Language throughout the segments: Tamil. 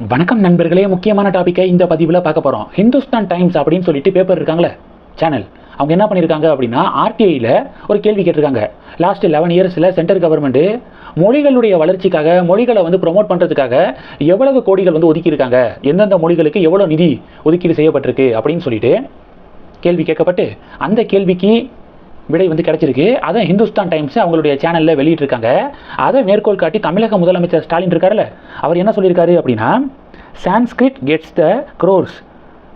வணக்கம் நண்பர்களே முக்கியமான டாப்பிக்கை இந்த பதிவில் பார்க்க போகிறோம் ஹிந்துஸ்தான் டைம்ஸ் அப்படின்னு சொல்லிட்டு பேப்பர் இருக்காங்களே சேனல் அவங்க என்ன பண்ணியிருக்காங்க அப்படின்னா ஆர்டிஐயில் ஒரு கேள்வி கேட்டிருக்காங்க. லாஸ்ட் லெவன் இயர்ஸில் சென்ட்ரல் கவர்மெண்ட்டு மொழிகளுடைய வளர்ச்சிக்காக மொழிகளை வந்து ப்ரொமோட் பண்ணுறதுக்காக எவ்வளவு கோடிகள் வந்து ஒதுக்கியிருக்காங்க? எந்தெந்த மொழிகளுக்கு எவ்வளோ நிதி ஒதுக்கீடு செய்யப்பட்டிருக்கு அப்படின்னு சொல்லிட்டு கேள்வி கேட்கப்பட்டு அந்த கேள்விக்கு விடை வந்து கிடைச்சிருக்கு. அதை ஹிந்துஸ்தான் டைம்ஸ் அவங்களுடைய சேனலில் வெளியிட்டிருக்காங்க. அதை மேற்கோள் காட்டி தமிழக முதலமைச்சர் ஸ்டாலின் இருக்கார்ல அவர் என்ன சொல்லியிருக்காரு அப்படின்னா Sanskrit gets the crores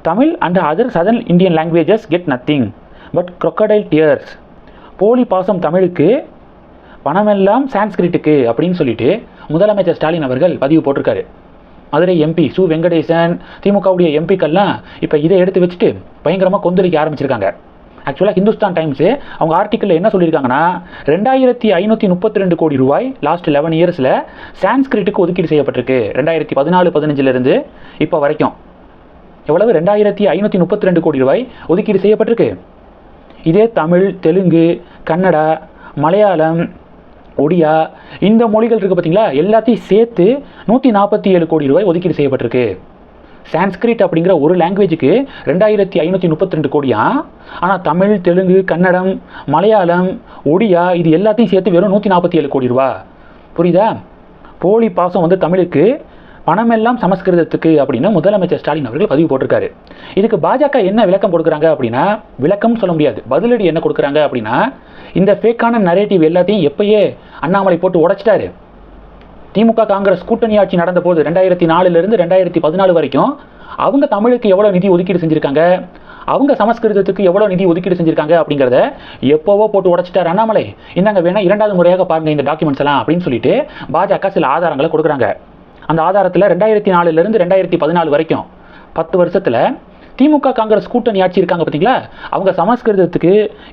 Tamil and other southern Indian languages get nothing but crocodile tears போலி பாசம் தமிழுக்கு பணமெல்லாம் சான்ஸ்கிரிட்டுக்கு அப்படின்னு சொல்லிட்டு முதலமைச்சர் ஸ்டாலின் அவர்கள் பதிவு போட்டிருக்காரு. மதுரை எம்பி சு வெங்கடேசன் திமுகவுடைய எம்பிக்கள்லாம் இப்போ இதை எடுத்து வச்சுட்டு பயங்கரமாக கொந்தளிக்க ஆரம்பிச்சிருக்காங்க. ஆக்சுவலாக ஹிந்துஸ்தான் டைம்ஸு அவங்க ஆர்டிக்கலில் என்ன சொல்லியிருக்காங்கன்னா ரெண்டாயிரத்தி ஐநூற்றி முப்பத்தி ரெண்டு கோடி ரூபாய் லாஸ்ட் லெவன் இயர்ஸில் சான்ஸ்கிரிட்டுக்கு ஒதுக்கீடு செய்யப்பட்டிருக்கு. ரெண்டாயிரத்தி பதினாலு பதினஞ்சிலிருந்து இப்போ வரைக்கும். எவ்வளவு? ரெண்டாயிரத்தி ஐநூற்றி முப்பத்தி ரெண்டு கோடி ரூபாய் ஒதுக்கீடு செய்யப்பட்டிருக்கு. இதே தமிழ் தெலுங்கு கன்னடா மலையாளம் ஒடியா இந்த மொழிகள் இருக்குது பார்த்தீங்களா எல்லாத்தையும் சேர்த்து நூற்றி நாற்பத்தி ஏழு கோடி ரூபாய் ஒதுக்கீடு செய்யப்பட்டிருக்கு. சான்ஸ்கிரிட் அப்படிங்கிற ஒரு லாங்குவேஜுக்கு ரெண்டாயிரத்தி ஐநூற்றி முப்பத்தி ரெண்டு கோடியா? ஆனால் தமிழ் தெலுங்கு கன்னடம் மலையாளம் ஒடியா இது எல்லாத்தையும் சேர்த்து வெறும் நூற்றி நாற்பத்தி ஏழு கோடி ரூபா. புரியுதா? போலி பாசம் வந்து தமிழுக்கு பணமெல்லாம் சமஸ்கிருதத்துக்கு அப்படின்னு முதலமைச்சர் ஸ்டாலின் அவர்கள் பதிவு போட்டிருக்காரு. இதுக்கு பாஜக என்ன விளக்கம் கொடுக்குறாங்க அப்படின்னா விளக்கம் சொல்ல முடியாது. பதிலடி என்ன கொடுக்குறாங்க அப்படின்னா இந்த ஃபேக்கான நரேட்டிவ் எல்லாத்தையும் எப்பயே அண்ணாமலை போட்டு உடைச்சிட்டாரு. திமுக காங்கிரஸ் கூட்டணி ஆட்சி நடந்த போது ரெண்டாயிரத்தி நாலுலேருந்து ரெண்டாயிரத்தி பதினாலு வரைக்கும் அவங்க தமிழுக்கு எவ்வளோ நிதி ஒதுக்கீடு செஞ்சுருக்காங்க? அவங்க சமஸ்கிருதத்துக்கு எவ்வளோ நிதி ஒதுக்கீடு செஞ்சுருக்காங்க அப்படிங்கிறத எப்போவோ போட்டு உடச்சிட்டார் அண்ணாமலை. இந்தாங்க வேணால் இரண்டாவது முறையாக பாருங்கள் இந்த டாக்குமெண்ட்ஸ் எல்லாம் அப்படின்னு சொல்லிட்டு பாஜக சில ஆதாரங்களை கொடுக்குறாங்க. அந்த ஆதாரத்தில் ரெண்டாயிரத்தி நாலுலேருந்து ரெண்டாயிரத்தி பதினாலு வரைக்கும் பத்து வருஷத்தில் திமுக காங்கிரஸ் கூட்டணி ஆட்சி இருக்காங்க பார்த்தீங்களா அவங்க சமஸ்கிருதத்துக்கு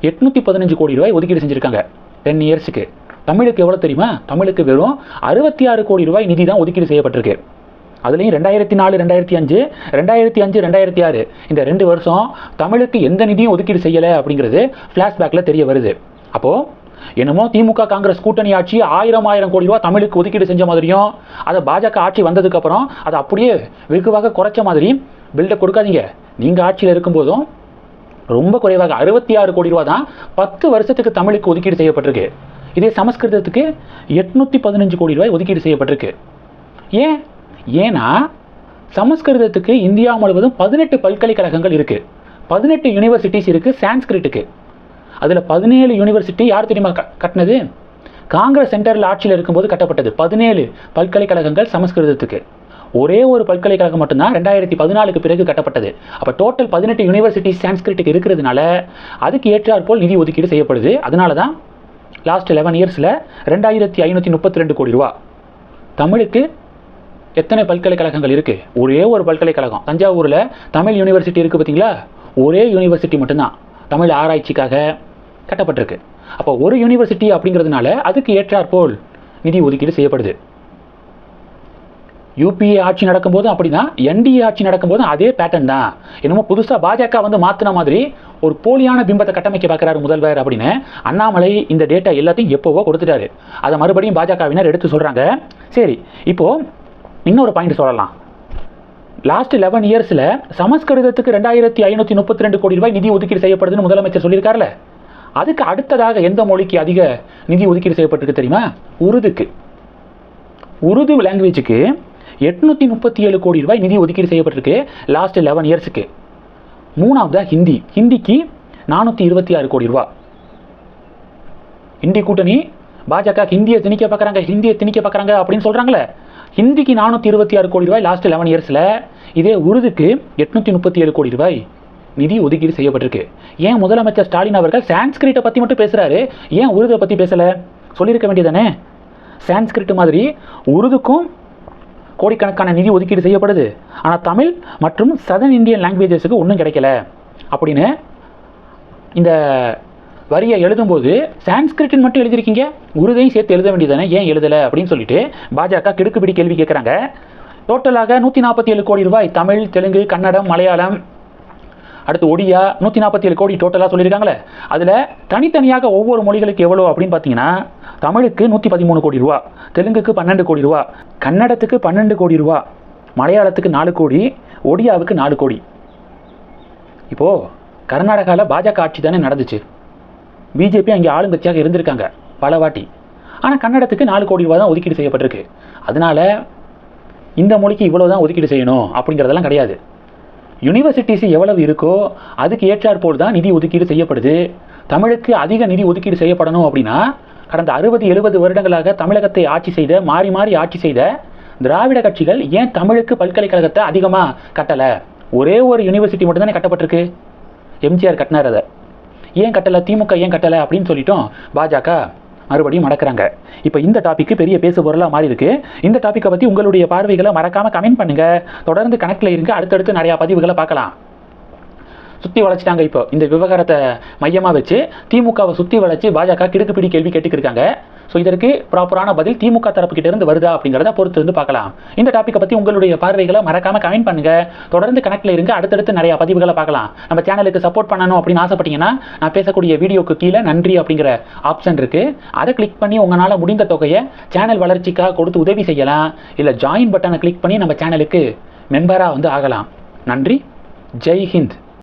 எட்நூற்றி பதினஞ்சு கோடி ரூபாய் ஒதுக்கீடு செஞ்சுருக்காங்க. டென் இயர்ஸுக்கு தமிழுக்கு எவ்வளோ தெரியுமா? தமிழுக்கு வெறும் அறுபத்தி ஆறு கோடி ரூபாய் நிதி தான் ஒதுக்கீடு செய்யப்பட்டிருக்கு. அதுலேயும் ரெண்டாயிரத்தி நாலு ரெண்டாயிரத்தி அஞ்சு ரெண்டாயிரத்தி அஞ்சு ரெண்டாயிரத்தி ஆறு. இந்த ரெண்டு வருஷம் தமிழுக்கு எந்த நிதியும் ஒதுக்கீடு செய்யலை அப்படிங்கிறது ஃப்ளாஷ்பேக்கில் தெரிய வருது. அப்போது என்னமோ திமுக காங்கிரஸ் கூட்டணி ஆட்சி ஆயிரம் ஆயிரம் கோடி ரூபா தமிழுக்கு ஒதுக்கீடு செஞ்ச மாதிரியும் அதை பாஜக ஆட்சி வந்ததுக்கப்புறம் அதை அப்படியே வெகுவாக குறைச்ச மாதிரி பில்டப் கொடுக்காதீங்க. நீங்கள் ஆட்சியில் இருக்கும்போதும் ரொம்ப குறைவாக அறுபத்தி ஆறு கோடி ரூபா தான் பத்து வருஷத்துக்கு தமிழுக்கு ஒதுக்கீடு செய்யப்பட்டிருக்கு. இதே சமஸ்கிருதத்துக்கு எட்நூற்றி பதினஞ்சு கோடி ரூபாய் ஒதுக்கீடு செய்யப்பட்டிருக்கு. ஏன்? ஏன்னா சமஸ்கிருதத்துக்கு இந்தியா முழுவதும் பதினெட்டு பல்கலைக்கழகங்கள் இருக்குது பதினெட்டு யூனிவர்சிட்டிஸ் இருக்குது சான்ஸ்கிரிட்டுக்கு. அதில் பதினேழு யூனிவர்சிட்டி யார் தெரியுமா க- கட்டினது? காங்கிரஸ் சென்டரில் ஆட்சியில் இருக்கும்போது கட்டப்பட்டது. பதினேழு பல்கலைக்கழகங்கள் சமஸ்கிருதத்துக்கு. ஒரே ஒரு பல்கலைக்கழகம் மட்டும்தான் ரெண்டாயிரத்தி பதினாலுக்கு பிறகு கட்டப்பட்டது. அப்போ டோட்டல் பதினெட்டு யூனிவர்சிட்டி சான்ஸ்கிரிட்டுக்கு இருக்கிறதுனால அதுக்கு ஏற்றாற்போல் நிதி ஒதுக்கீடு செய்யப்படுது. அதனால தான் லாஸ்ட் லெவன் இயர்ஸில் ரெண்டாயிரத்தி ஐநூற்றி முப்பத்தி ரெண்டு கோடி ரூபா. தமிழுக்கு எத்தனை பல்கலைக்கழகங்கள் இருக்குது ஒரே ஒரு பல்கலைக்கழகம். தஞ்சாவூரில் தமிழ் யூனிவர்சிட்டி இருக்குது பார்த்தீங்களா? ஒரே யூனிவர்சிட்டி மட்டும்தான். தமிழ் ஆராய்ச்சிக்காக கட்டப்பட்டிருக்கு. அப்போ ஒரு யூனிவர்சிட்டி அப்படிங்கிறதுனால அதுக்கு ஏற்றாற்போல் நிதி ஒதுக்கீடு செய்யப்படுது. யூபிஏ ஆட்சி நடக்கும்போதும் அப்படிதான். என்டிஏ ஆட்சி நடக்கும்போதும் அதே பேட்டர்ன் தான். என்னமோ புதுசாக பாஜக வந்து மாற்றின மாதிரி ஒரு போலியான பிம்பத்தை கட்டமைக்க பார்க்குறாரு முதல்வர் அப்படின்னு அண்ணாமலை இந்த டேட்டா எல்லாத்தையும் எப்போவோ கொடுத்துட்டாரு. அதை மறுபடியும் பாஜகவினர் எடுத்து சொல்கிறாங்க சரி இப்போது இன்னொரு பாயிண்ட் சொல்லலாம். லாஸ்ட் லெவன் இயர்ஸில் சமஸ்கிருதத்துக்கு ரெண்டாயிரத்தி ஐநூற்றி முப்பத்தி ரெண்டு கோடி ரூபாய் நிதி ஒதுக்கீடு செய்யப்படுதுன்னு முதலமைச்சர் சொல்லியிருக்காருல அதுக்கு அடுத்ததாக எந்த மொழிக்கு அதிக நிதி ஒதுக்கீடு செய்யப்பட்டிருக்கு தெரியுமா? உருதுக்கு. உருது லாங்குவேஜுக்கு எட்நூற்றி முப்பத்தி ஏழு கோடி ரூபாய் நிதி ஒதுக்கீடு செய்யப்பட்டிருக்கு லாஸ்ட் லெவன் இயர்ஸுக்கு மூணாவதா ஹிந்தி? ஹிந்திக்கு நானூற்றி இருபத்தி ஆறு கோடி ரூபா. ஹிந்தி கூட்டணி பாஜக ஹிந்தியை திணிக்க பார்க்குறாங்க ஹிந்தியை திணிக்க பார்க்குறாங்க அப்படின்னு சொல்கிறாங்களே ஹிந்திக்கு நானூற்றி இருபத்தி ஆறு கோடி ரூபாய் லாஸ்ட் லெவன் இயர்ஸில் இதே உருதுக்கு எட்நூற்றி முப்பத்தி ஏழு கோடி ரூபாய் நிதி ஒதுக்கீடு செய்யப்பட்டிருக்கு. ஏன் முதலமைச்சர் ஸ்டாலின் அவர்கள் சான்ஸ்கிரிட்டை பற்றி மட்டும் பேசுகிறாரு ஏன் உருதை பற்றி பேசலை? சொல்லியிருக்க வேண்டியதானே சான்ஸ்கிரிட் மாதிரி உருதுக்கும் கோடிக்கணக்கான நிதி ஒதுக்கீடு செய்யப்படுது. ஆனால் தமிழ் மற்றும் சதன் இந்தியன் லாங்குவேஜஸுக்கு ஒன்றும் கிடைக்கல. அப்படின்னு இந்த வரியை எழுதும்போது சான்ஸ்கிரிட்னு மட்டும் எழுதியிருக்கீங்க? உருதையும் சேர்த்து எழுத வேண்டியதானே ஏன் எழுதலை? அப்படின்னு சொல்லிட்டு பாஜக கிடுக்குப்பிடி கேள்வி கேட்குறாங்க டோட்டலாக நூற்றி நாற்பத்தி ஏழு கோடி ரூபாய் தமிழ் தெலுங்கு கன்னடம் மலையாளம் அடுத்து ஒடியா நூற்றி நாற்பத்தி ஏழு கோடி டோட்டலாக சொல்லியிருக்காங்களே. அதில் தனித்தனியாக ஒவ்வொரு மொழிகளுக்கு எவ்வளோ அப்படின்னு பார்த்தீங்கன்னா தமிழுக்கு நூற்றி பதிமூணு கோடி ரூபா தெலுங்குக்கு பன்னெண்டு கோடி ரூபா கன்னடத்துக்கு பன்னெண்டு கோடி ரூபா மலையாளத்துக்கு நாலு கோடி ஒடியாவுக்கு நாலு கோடி. இப்போது கர்நாடகாவில் பாஜக ஆட்சி தானே நடந்துச்சு. பிஜேபி அங்கே ஆளுங்கட்சியாக இருந்திருக்காங்க பல வாட்டி. ஆனால் கன்னடத்துக்கு நாலு கோடி ரூபா தான் ஒதுக்கீடு செய்யப்பட்டிருக்கு. அதனால இந்த மொழிக்கு இவ்வளோ தான் ஒதுக்கீடு செய்யணும் அப்படிங்கிறதெல்லாம் கிடையாது. யூனிவர்சிட்டிஸ் எவ்வளவு இருக்கோ அதுக்கு ஏற்றாற்போல் தான் நிதி ஒதுக்கீடு செய்யப்படுது. தமிழுக்கு அதிக நிதி ஒதுக்கீடு செய்யப்படணும் அப்படின்னா கடந்த அறுபது எழுபது வருடங்களாக தமிழகத்தை ஆட்சி செய்த மாறி மாறி ஆட்சி செய்த திராவிட கட்சிகள் ஏன் தமிழுக்கு பல்கலைக்கழகத்தை அதிகமாக கட்டலை? ஒரே ஒரு யூனிவர்சிட்டி மட்டும்தானே கட்டப்பட்டிருக்கு. எம்ஜிஆர் கட்டினார் அதை. ஏன் கட்டலை? திமுக ஏன் கட்டலை? அப்படின்னு சொல்லிட்டோம். பாஜக. மறுபடியும் மடக்கிறாங்க. இப்போ இந்த டாபிக் பெரிய பேசு பொருளாக மாறி இருக்கு இந்த டாப்பிக்கை பற்றி உங்களுடைய பார்வைகளை மறக்காமல் கமெண்ட் பண்ணுங்க. தொடர்ந்து கணக்கில் இருங்க. அடுத்தடுத்து நிறையா பதிவுகளை பார்க்கலாம். சுற்றி வளைச்சிட்டாங்க இப்போ. இந்த விவகாரத்தை மையமாக வச்சு திமுகவை சுற்றி வளைச்சு பாஜக கிடுக்குப்பிடி கேள்வி கேட்டுக்கிருக்காங்க. ஸோ இதற்கு ப்ராப்பரான பதில் திமுக தரப்புக்கிட்ட இருந்து வருதா அப்படிங்கிறத பொறுத்து இருந்து பார்க்கலாம். இந்த டாப்பிக்கை பற்றி உங்களுடைய பார்வைகளை மறக்காம கமெண்ட் பண்ணுங்க. தொடர்ந்து கணக்கில் இருங்க. அடுத்தடுத்து நிறைய பதிவுகளை பார்க்கலாம். நம்ம சேனலுக்கு சப்போர்ட் பண்ணணும் அப்படின்னு ஆசைப்பட்டீங்கன்னா நான் பேசக்கூடிய வீடியோக்கு கீழே நன்றி அப்படிங்கிற ஆப்ஷன் இருக்கு. அதை கிளிக் பண்ணி உங்களால் முடிந்த தொகையை சேனல் வளர்ச்சிக்காக கொடுத்து உதவி செய்யலாம். இல்லை ஜாயின் பட்டனை கிளிக் பண்ணி நம்ம சேனலுக்கு மெம்பராக வந்து ஆகலாம். நன்றி. ஜெய் ஹிந்த்.